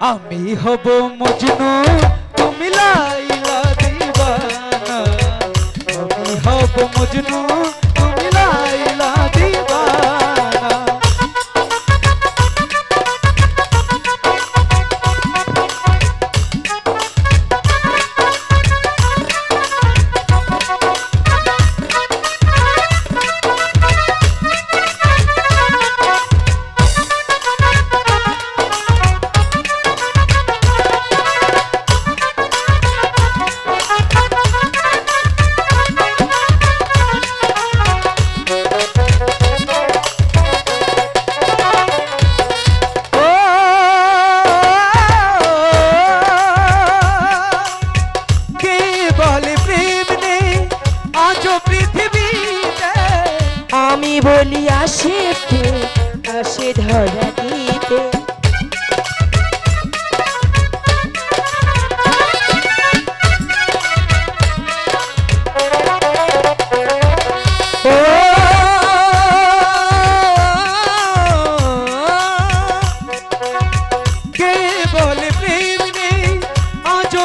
আমি হব মজনু তুমি লাইলা দিবানা। আমি হব মজনু আমি বলি প্রেম আসে ধরা দিতে। ও কে বলে প্রেম নেই? আজও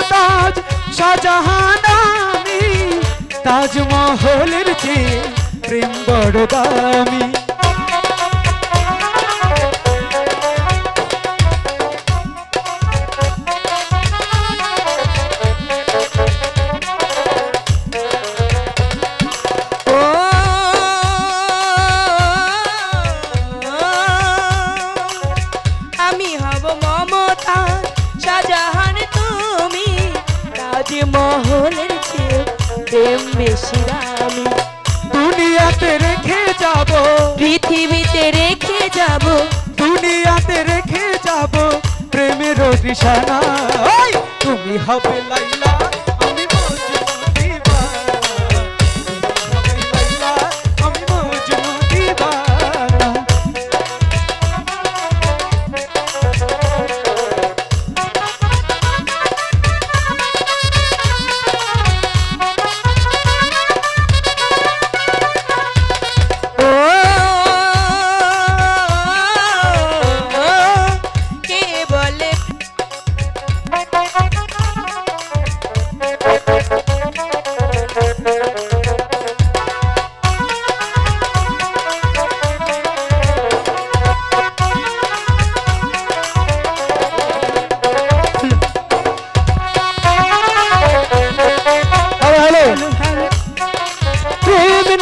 মমতাজ শাহজাহান তাজমহলের চেয়ে প্রেম বড় দামি। আমি হব মমতা শাহজাহান তুমি তাজমহলের চেয়ে প্রেম বেশি দামি। দুনিয়াতে রেখে যাব। পৃথিবীতে রেখে যাব। দুনিয়াতে রেখে যাব প্রেমের নিশানা তুমি হবে লাইলা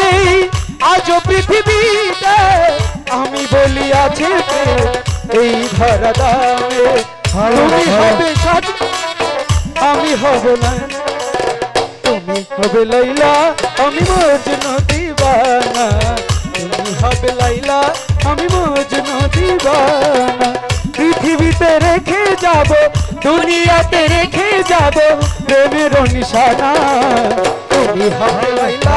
নেই আজও পৃথিবীতে আমি বলি আছে এই ধরা দামে তুমি হবে সাজ আমি হব না তুমি হবে লাইলা আমি মজনু দিবানা। তুমি হবে লাইলা আমি মজনু দিবানা। পৃথিবীতে রেখে যাব দুনিয়াতে রেখে যাব প্রেমের নিশানা। তুমি হবে লাইলা